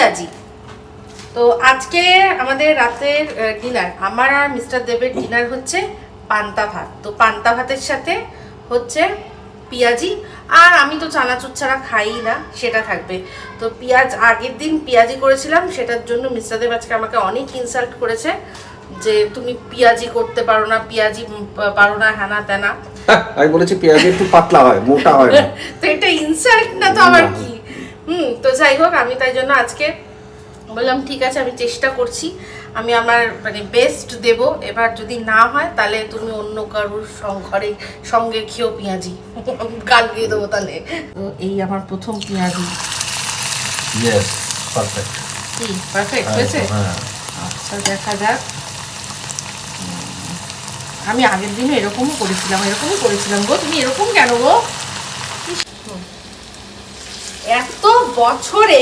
পিঁয়াজি তো আজকে আমাদের রাতের ডিনার আমার আর মিস্টার দেবের ডিনার হচ্ছে পান্তা ভাত। তো পান্তা ভাতের সাথে হচ্ছে পেঁয়াজি। আর আমি তো চানাচুর ছাড়া খাই না সেটা থাকবে। তো পেঁয়াজ আগের দিন পেঁয়াজি করেছিলাম সেটার জন্য মিস্টার দেব আজকে আমাকে অনেক ইনসাল্ট করেছে যে তুমি পেঁয়াজি করতে পারো না পেঁয়াজি পারো না হ্যানা ত্যানা হ্যাঁ, আমি বলেছি পেঁয়াজি একটু পাতলা হয় মোটা হয়। তো এটা ইনসাল্ট না তো আবার না। কি? হুম তো যাই হোক আমি তাই জন্য আজকে বললাম ঠিক আছে আমি চেষ্টা করছি। আমি আমার মানে বেস্ট দেব। এবার যদি না হয় তাহলে তুমি অন্য কারোর ঘরে সঙ্গে খেয়েও পেঁয়াজি। গাল দিয়ে দেবো তাহলে। তো এই আমার প্রথম পেঁয়াজি। ইয়েস পারফেক্ট কি? পারফেক্ট হয়েছে? হ্যাঁ। আচ্ছা দেখা যাক। আমি আগের দিনও এরকমও করেছিলাম এরকমই করেছিলাম গো। তুমি এরকম কেন গো। এত বছরে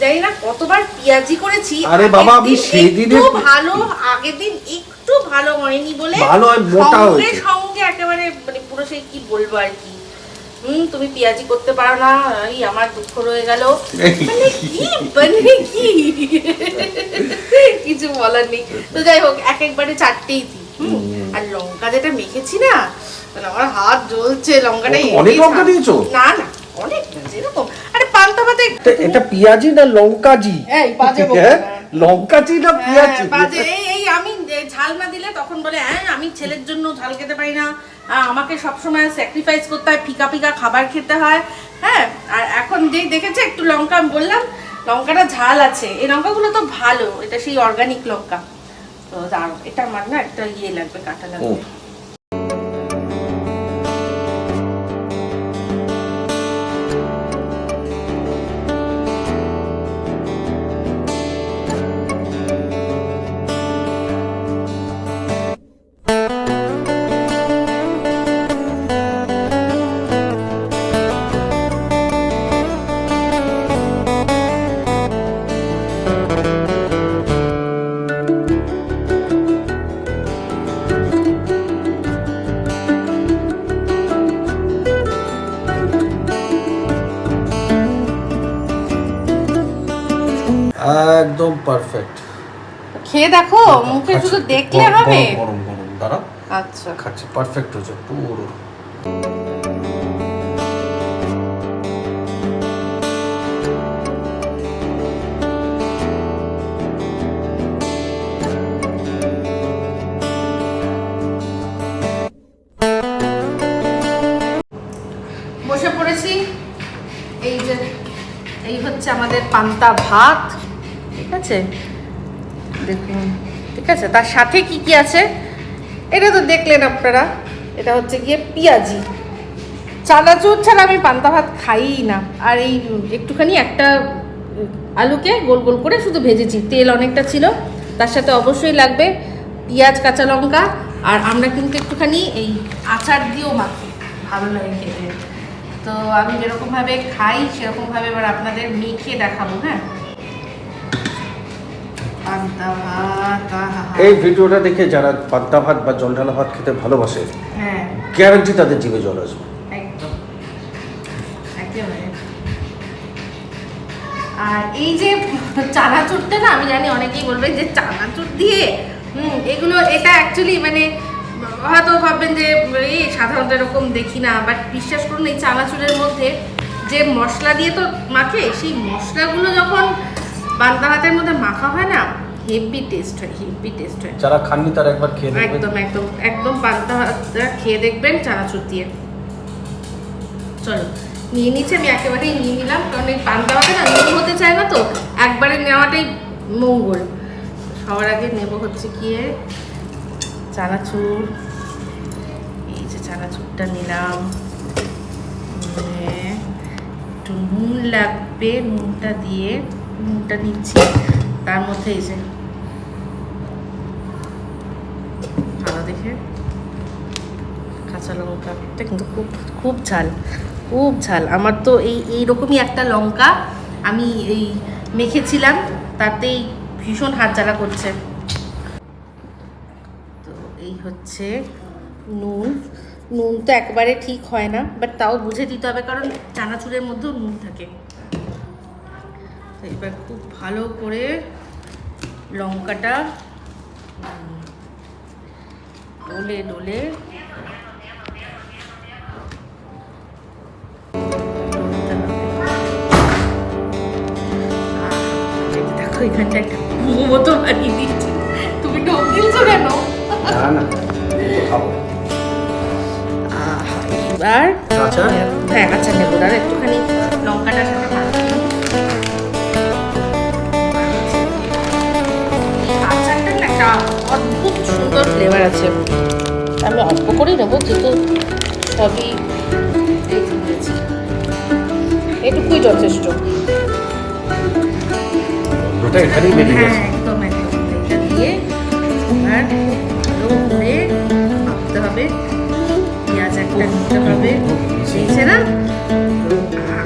জানি না কতবার পেঁয়াজি করেছি আরে বাবা, আমি দিন সেই দিনে- একটু ভালো আগের দিন একটু ভালো হয়নি বলে ভালো হয়, মোটা হয়েছে। সঙ্গে একেবারে মানে পুরো সেই কি বলব আর কি। হুম তুমি পেঁয়াজি করতে পারো না এই আমার দুঃখ রয়ে গেল। মানে কি মানে কি? কিছু বলার নেই। তো যাই হোক এক একবারে চারটেই দিই হুম? আর লঙ্কা যেটা মেখেছি না মানে আমার হাত জ্বলছে লঙ্কাটা ও, অনেক লঙ্কা দিয়েছ? না না অনেক যেরকম। এটা- পেঁয়াজি না লঙ্কাজি? এই বাজে বকো হ্যাঁ? লঙ্কাজি না পেঁয়াজি? হ্যাঁ, বাজে। এই এই আমি ঝাল না দিলে তখন বলে হ্যাঁ আমি ছেলের জন্য ঝাল খেতে পারি না। আমাকে সবসময় স্যাক্রিফাইস করতে হয় ফিকা ফিকা খাবার খেতে হয়। হ্যাঁ আর এখন যেই দেখেছে একটু লঙ্কা আমি বললাম লঙ্কাটা ঝাল আছে। এই লঙ্কাগুলো তো ভালো এটা সেই অর্গানিক লঙ্কা। তো দাঁড়ো এটা আমার না একটা ইয়ে লাগবে কাটা লাগবে। একদম পারফেক্ট খেয়ে দেখো মুখে শুধু দেখলে হবে? গরম গরম দাঁড়া। আচ্ছা। খাচ্ছি পারফেক্ট হয়েছে পুরো বসে পড়েছি। এই যে এই হচ্ছে আমাদের পান্তা ভাত। ঠিক আছে? দেখুন, ঠিক আছে? তার সাথে কি কি আছে? এটা তো দেখলেন আপনারা। এটা হচ্ছে গিয়ে পেঁয়াজি। চানাচুর ছাড়া আমি পান্তা ভাত খাই না। আর এই একটুখানি একটা আলুকে গোল গোল করে শুধু ভেজেছি। তেল অনেকটা ছিল। তার সাথে অবশ্যই লাগবে পেঁয়াজ, কাঁচা লঙ্কা। আর আমরা কিন্তু একটুখানি এই আচার দিয়েও মাখি। ভালো লাগে খেতে। তো আমি যেরকমভাবে খাই, সেরকমভাবে এবার আপনাদের মেখে দেখাবো হ্যাঁ। এই ভিডিওটা দেখে যারা পান্তা ভাত বা জল ঢালা ভাত খেতে ভালোবাসে হ্যাঁ। গ্যারান্টি তাদের জিভে জল আসবে। আর এই যে চানাচুরটা না আমি জানি অনেকেই বলবে যে চানাচুর দিয়ে হুম এগুলো এটা অ্যাকচুয়ালি মানে হয়তো ভাববেন যে এই সাধারণত এরকম দেখি না বাট বিশ্বাস করুন এই চানাচুরের মধ্যে যে মশলা দিয়ে তো মাখে সেই মশলাগুলো যখন পান্তা ভাতের মধ্যে মাখা হয় না হেভি টেস্ট হয় হেভি টেস্ট হয়। যারা খাননি তারা একবার খেয়ে দেখবেন। একদম একদম একদম পান্তা ভাতটা খেয়ে দেখবেন চানাচুর দিয়ে চলো নিয়ে নিচ্ছে আমি একেবারেই নিয়ে নিলাম কারণ এই পান্তা ভাতে না নুন হতে চায় না তো একবারে নেওয়াটাই মঙ্গল। সবার আগে নেব হচ্ছে গিয়ে চানাচুর এই যে চানাচুরটা নিলাম। নিয়ে একটু নুন লাগবে নুনটা দিয়ে নুনটা নিচ্ছি, তার মধ্যে এই যে ভালো দেখে কাঁচা লঙ্কাটা কিন্তু খুব খুব ঝাল খুব ঝাল। আমার তো এই এইরকমই একটা লঙ্কা আমি এই মেখেছিলাম, তাতেই ভীষণ হাত জ্বালা করছে। তো এই হচ্ছে নুন। নুন তো একবারে ঠিক হয় না বাট তাও বুঝে দিতে হবে, কারণ চানাচুরের মধ্যেও নুন থাকে। এবার খুব ভালো করে লঙ্কাটা ডলে ডলে। এখানটা একটা মতো বানিয়ে দিচ্ছি তুমি ঢোক দিলছো কেন? এবার হ্যাঁ আচ্ছা নেব দাঁড়া আছে। আমি অল্প করেই নেব যেহেতু সবই। এটুকুই যথেষ্ট। ওটা এখানেই বেরিয়ে হ্যাঁ গেছে একদম একদম। এটা দিয়ে আর ভালো করে মাখতে হবে। পেঁয়াজ একটা নিতে হবে। সেই না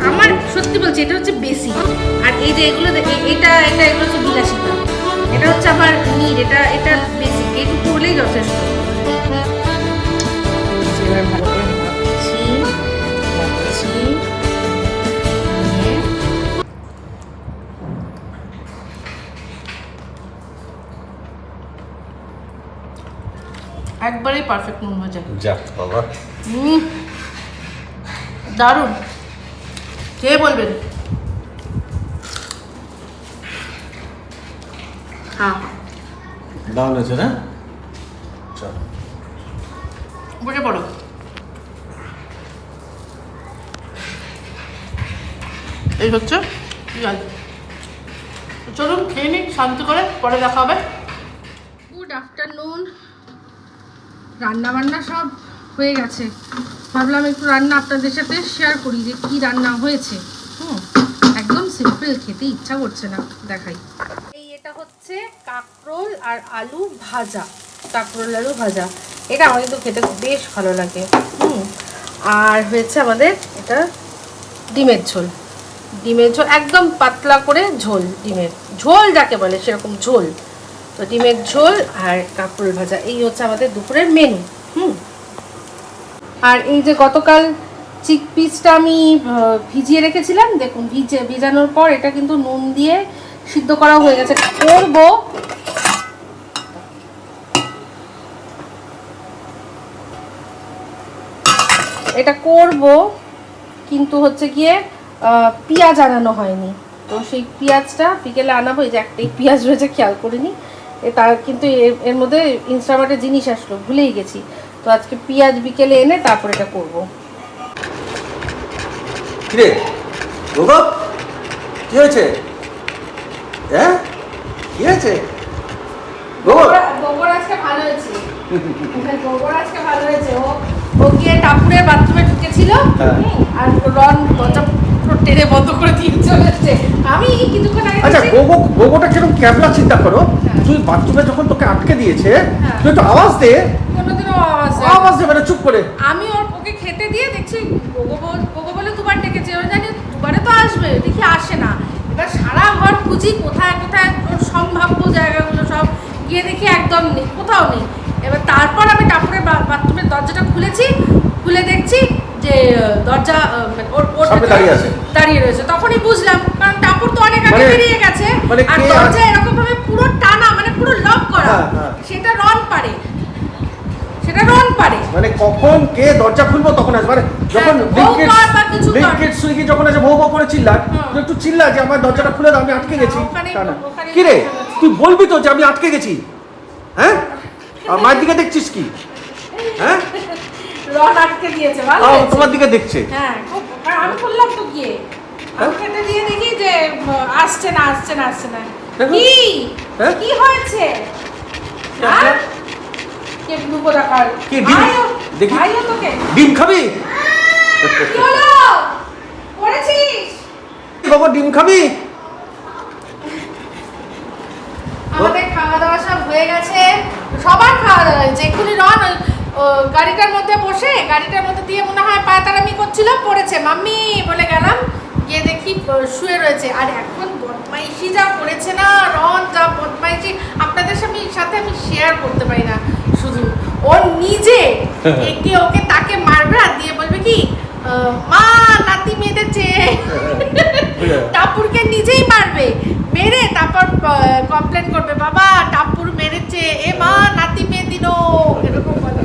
আমার সত্যি বলছি এটা হচ্ছে বেশি। আর এই যে এগুলো এটা এটা এগুলো হচ্ছে বিলাসিতা। এটা হচ্ছে আমার নিড এটা এটা বেশি এইটুকু হলেই যথেষ্ট। এবার ভালো করে মাখছি মাখছি একবারেই পারফেক্ট নুন ভাজা যাক বাবা। দারুণ। কে বলবেন? হ্যাঁ। দারুণ হয়েছে না চল। বুঝে পড়ো। এই হচ্ছে পেঁয়াজ চলুন খেয়ে নিন শান্তি করে পরে দেখা হবে। গুড আফটারনুন রান্না বান্না সব হয়ে গেছে। ভাবলাম একটু রান্না আপনাদের সাথে শেয়ার করি যে কি রান্না হয়েছে। হুম একদম সিম্পল খেতে ইচ্ছা করছে না দেখাই। এটা হচ্ছে কাঁকরোল আর আলু ভাজা, কাঁকরোল আলু ভাজা। এটা আমার কিন্তু খেতে বেশ ভালো লাগে। হুম, আর হয়েছে আমাদের এটা ডিমের ঝোল। ডিমের ঝোল, একদম পাতলা করে ঝোল ডিমের। ঝোল যাকে বলে সেরকম ঝোল। তো ডিমের ঝোল আর কাঁকরোল ভাজা, এই হচ্ছে আমাদের দুপুরের মেনু হুম। আর এই যে গতকাল চিক পিসটা আমি ভিজিয়ে রেখেছিলাম, দেখুন ভিজে, ভিজানোর পর এটা কিন্তু নুন দিয়ে সিদ্ধ করা হয়ে গেছে। করব। এটা করব, কিন্তু হচ্ছে গিয়ে পেঁয়াজ আনানো হয়নি। তো সেই পেঁয়াজটা বিকেলে আনাবো, এই যে একটাই পেঁয়াজ রয়েছে, খেয়াল করিনি। তার কিন্তু এর- মধ্যে ইনস্টামার্টে জিনিস আসলো, ভুলেই গেছি। তো আজকে পেঁয়াজ বিকেলে এনে তারপর এটা করব। কি হয়েছে? হ্যাঁ? কি হয়েছে? গৌরব গোবর আজকে ভালো হয়েছে। গোবর আজকে ভালো হয়েছে। ও ও গিয়ে টাপুরের বাথরুমে ঢুকেছিল। হ্যাঁ। আর রন দরজা টেনে বন্ধ করে দিয়ে চলে এসছে। আমি কিছুক্ষণ আগে আচ্ছা গোবো গোবোটা কীরকম ক্যাবলা চিন্তা করো? হ্যাঁ। তুই বাথরুমে যখন তোকে আটকে দিয়েছে হ্যাঁ। তুই একটু আওয়াজ দে। কোনোদিনও আওয়াজ আওয়াজ দেবে না চুপ করে। আমি ওর ওকে খেতে দিয়ে দেখছি গোগো বল- গোগো বলে দুবার ডেকেছে এবার জানি দুবারে তো আসবে দেখি আসে না এবার সারা ঘর খুঁজি কোথায় কোথায় সম্ভাব্য জায়গাগুলো সব গিয়ে দেখি একদম নেই কোথাও নেই। এবার তারপর আমি কাপড়ের বাথরুমের দরজাটা খুলেছি খুলে দেখছি যে দরজা মানে ওর ওর দাঁড়িয়ে রয়েছে। তখনই বুঝলাম কারণ টাপুর তো অনেক আগে মানে- বেরিয়ে গেছে মানে আর দরজা এরকম ভাবে পুরো টানা মানে পুরো লক করা। হ্যাঁ, হ্যাঁ। সেটা রন পারে সেটা রন পারে। মানে কখন কে দরজা খুলবো তখন আসবে। মানে যখন হ্যাঁ, বউ কর বা কিছু কর। ব্লিঙ্কেট সুইগি যখন আছে ভৌ ভৌ করে চিল্লা তুই একটু চিল্লা যে আমার দরজাটা খুলে দাও আমি আটকে গেছি। না। ওখানেই কি রে তুই বলবি তো যে আমি আটকে গেছি। হ্যাঁ? আর মায়ের দিকে দেখছিস কি? হ্যাঁ? রড আটকে দিয়েছে ভালো তোমার দিকে দেখছে? হ্যাঁ আমি করলাম তো গিয়ে। আমি হ্যাঁ? খেতে দিয়ে দেখি যে আসছে না আসছে না আসছে না। কি? হ্যাঁ? কি হয়েছে? হ্যাঁ? কে দুপুর রাখার কি ডিম? দেখি। ভাইও তোকে। ডিম খাবি? কি হলো? করেছিস? বাবা ডিম খাবি? আমাদের খাওয়া দাওয়া সব হয়ে গেছে। সবার খাওয়া দাওয়া হয়েছে। এক্ষুনি রন গাড়িটার মধ্যে বসে গাড়িটার মধ্যে দিয়ে মনে হয় পায়তারামি করছিল পড়েছে। মাম্মি বলে গেলাম গিয়ে দেখি শুয়ে রয়েছে। আর এখন বদমাইশি যা করেছে না রন যা বদমাইশি আপনাদের সাথে সাথে আমি শেয়ার করতে পারি না। শুধু ও নিজে একে ওকে তাকে মারবে আর দিয়ে বলবে কি মা নাতি মেয়েদের চেয়ে টাপুরকে নিজেই মারবে মেরে তারপর কমপ্লেন করবে বাবা টাপুর মেরেছে। এ মা নাতি মেয়ে দিল। এরকম বলে।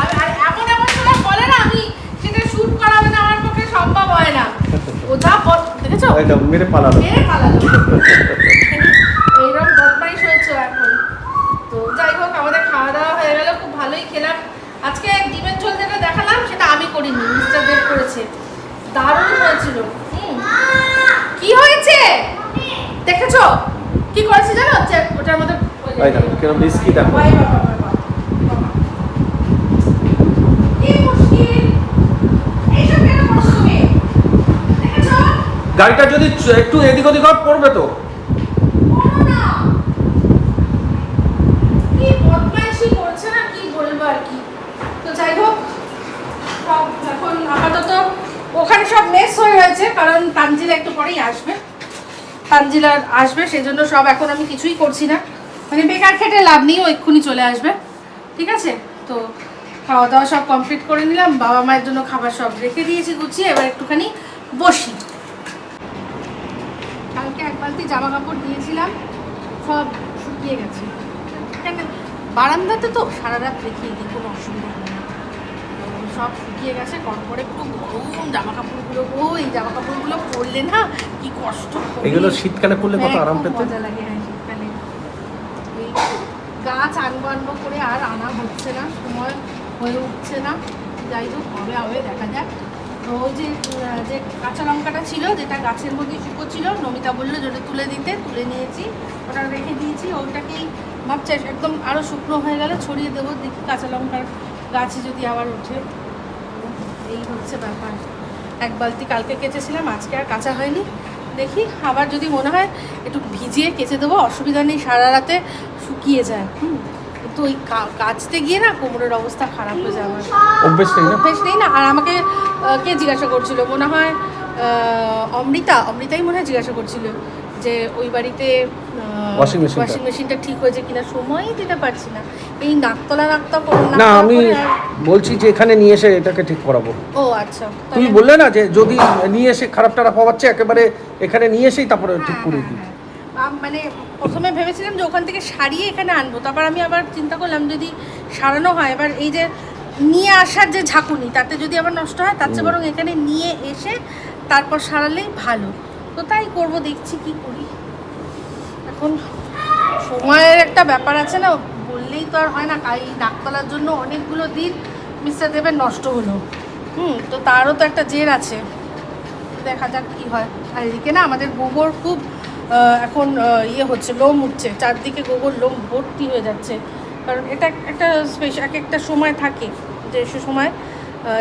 আর এমন এমন সময় বলে না আমি সেটা শুট করাবে না আমার পক্ষে সম্ভব হয় না। ও যা বল দেখেছ? মেরে পালালো। মেরে পালালো। তাই দেখো কেন বিস্কি দেখো গাড়িটা যদি একটু এদিক ওদিক পড়বে তো। ওখানে সব মেস হয়ে রয়েছে কারণ তানজিলা একটু পরেই আসবে। তানজিলা আসবে সেজন্য সব এখন আমি কিছুই করছি না। মানে বেকার খেটে লাভ নেই ও এক্ষুনি চলে আসবে। ঠিক আছে? তো খাওয়া দাওয়া সব কমপ্লিট করে নিলাম বাবা মায়ের জন্য খাবার সব রেখে দিয়েছি গুছিয়ে এবার একটুখানি বসি। কালকে এক বালতি জামা কাপড় দিয়েছিলাম সব শুকিয়ে গেছে। বারান্দাতে তো সারা রাত রেখেই দিই কোনো অসুবিধা হয় না। তো সব শুকিয়ে গেছে করে পুরো গরম জামা কাপড়গুলো ও এই জামা কাপড়গুলো পরলে না কি কষ্ট। এগুলো শীতকালে পড়লে কত হ্যাঁ, আরাম খুব পেতে। মজা লাগে হ্যাঁ। গাছ আনব আনব করে আর আনা হচ্ছে না, সময় হয়ে উঠছে না। যাই হোক, হবে হবে, দেখা যাক। তো ওই যে যে কাঁচা লঙ্কাটা ছিল, যেটা গাছের মধ্যে শুকো ছিল, নমিতা বলল যেটা তুলে দিতে, তুলে নিয়েছি, ওটা রেখে দিয়েছি, ওইটাকেই ভাবছে, একদম আরও শুকনো হয়ে গেলে ছড়িয়ে দেবো, দেখি কাঁচা লঙ্কার গাছে যদি আবার ওঠে। এই হচ্ছে ব্যাপার। এক বালতি কালকে কেচেছিলাম, আজকে আর কাঁচা হয়নি। দেখি। আবার যদি মনে হয় একটু ভিজিয়ে কেচে দেবো অসুবিধা নেই সারা রাতে শুকিয়ে যায়। হুম। কিন্তু ওই কাচতে গিয়ে না কোমরের অবস্থা খারাপ হয়ে যায় আমার। অভ্যেস নেই না? অভ্যেস নেই না। আর আমাকে কে জিজ্ঞাসা করছিল? মনে হয় অমৃতা। অমৃতাই মনে হয় জিজ্ঞাসা করছিল। যে ওই বাড়িতে Washing machine ওয়াশিং মেশিনটা ঠিক হয়েছে কিনা সময়ই দিতে পারছি না। এই নাকতলা নাকতা করে না আমি বলছি যে এখানে নিয়ে এসে এটাকে ঠিক করাবো। ও আচ্ছা। তুমি বললে না যে যদি নিয়ে এসে খারাপ টারাপ হওয়াচ্ছে একেবারে এখানে নিয়ে এসেই তারপরে ঠিক হ্যাঁ, করে হ্যাঁ, দিই হ্যাঁ। মানে প্রথমে ভেবেছিলাম যে ওখান থেকে সারিয়ে এখানে আনব। তারপর আমি আবার চিন্তা করলাম যদি সারানো হয় এবার এই যে নিয়ে আসার যে ঝাঁকুনি তাতে যদি আবার নষ্ট হয় তার চেয়ে বরং এখানে নিয়ে এসে তারপর সারালেই ভালো। তো তাই করব, দেখছি কি করি। এখন সময়ের একটা ব্যাপার আছে না, বললেই তো আর হয় না কাই ডাকতলার জন্য অনেকগুলো দিন মিস্টার দেবের নষ্ট হলো। হুম, তো তারও তো একটা জের আছে। দেখা যাক কি হয়। আর এদিকে না, আমাদের গোবর খুব এখন ইয়ে হচ্ছে, লোম উঠছে। চারদিকে গোবর, লোম ভর্তি হয়ে যাচ্ছে। কারণ এটা একটা স্পেশাল এক একটা সময় থাকে যে সে, সময়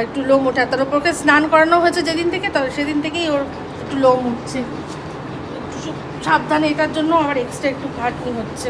একটু লোম ওঠে। তার উপর ওকে স্নান করানো হয়েছে যেদিন থেকে, তো সেদিন থেকেই ওর একটু লোম উঠছে একটু সাবধানে এটার জন্য আমার এক্সট্রা একটু ঘাটনি হচ্ছে।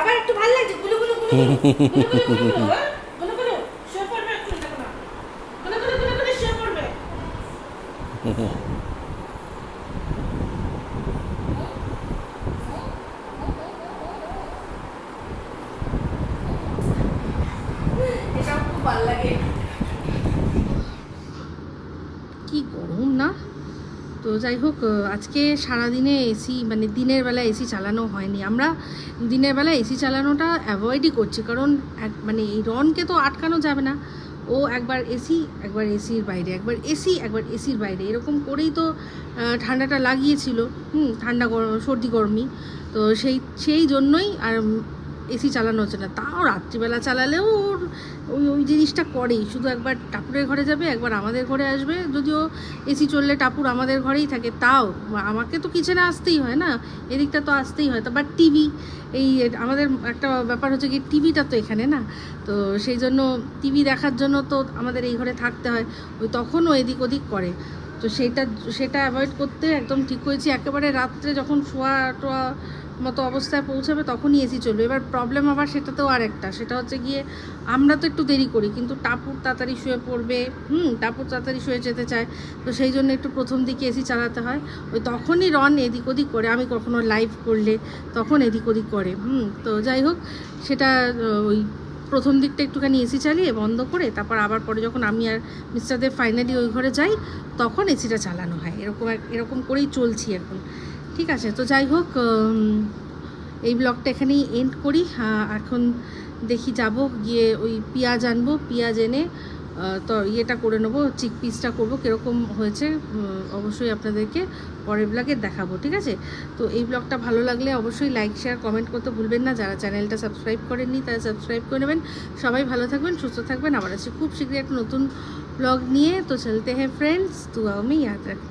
আবার একটু ভালো লাগছে যাই হোক আজকে সারাদিনে এসি মানে দিনের বেলা এসি চালানো হয়নি। আমরা দিনের বেলা এসি চালানোটা অ্যাভয়েডই করছি, কারণ মানে এই রনকে তো আটকানো যাবে না। ও একবার এসি একবার এসির বাইরে, একবার এসি একবার এসির বাইরে। এরকম করেই তো ঠান্ডাটা লাগিয়েছিল। হুম, ঠান্ডা গরম সর্দি গরমই। তো সেই সেই জন্যই আর এসি চালানো হচ্ছে না। তাও রাত্রিবেলা চালালেও ওর ওই ওই জিনিসটা করেই। শুধু একবার টাপুরের ঘরে যাবে, একবার আমাদের ঘরে আসবে। যদিও এসি চললে টাপুর আমাদের ঘরেই থাকে, তাও আমাকে তো কিচেনে আসতেই হয় না। এদিকটা তো আসতেই হয়। তো বাট টিভি এই আমাদের একটা ব্যাপার হচ্ছে কি টিভিটা তো এখানে না। তো সেই জন্য টিভি দেখার জন্য তো আমাদের এই ঘরে থাকতে হয়। ওই তখনও এদিক ওদিক করে। তো সেটা সেটা অ্যাভয়েড করতে একদম ঠিক হয়েছি একেবারে রাত্রে যখন শোয়া টোয়া মতো অবস্থায় পৌঁছাবে তখনই এসি চলবে। এবার প্রবলেম আবার সেটাতেও আর একটা সেটা হচ্ছে গিয়ে আমরা তো একটু দেরি করি, কিন্তু টাপুর তাড়াতাড়ি শুয়ে পড়বে, হুম, টাপুর তাড়াতাড়ি শুয়ে যেতে চায়, তো সেই জন্য একটু প্রথম দিকে এসি চালাতে হয়। ওই তখনই রন এদিক ওদিক করে, আমি কখনো লাইভ করলে তখন এদিক ওদিক করে, হুম, তো যাই হোক, সেটা ওই প্রথম দিকটা একটুখানি এসি চালিয়ে বন্ধ করে, তারপর আবার পরে যখন আমি আর মিস্টারদের ফাইনালি ওই ঘরে যাই, তখন এসিটা চালানো হয়। এরকম এরকম করেই চলছি এখন। ঠিক আছে, তো যাই হোক এই ব্লগটা এখানেই এন্ড করি। এখন দেখি যাব, গিয়ে ওই পেঁয়াজ আনব, পেঁয়াজ এনে তো ইয়েটা করে নেব চিক পিসটা করব, কীরকম হয়েছে অবশ্যই আপনাদেরকে পরের ব্লগে দেখাবো, ঠিক আছে? তো এই ব্লগটা ভালো লাগলে অবশ্যই লাইক শেয়ার কমেন্ট করতে ভুলবেন না। যারা চ্যানেলটা সাবস্ক্রাইব করেননি, তারা সাবস্ক্রাইব করে নেবেন। সবাই ভালো থাকবেন, সুস্থ থাকবেন। আবার আছে খুব শীঘ্রই একটা নতুন ব্লগ নিয়ে। তো চলতে হ্যাঁ ফ্রেন্ডস তু আমি ইয়াদ রাখনা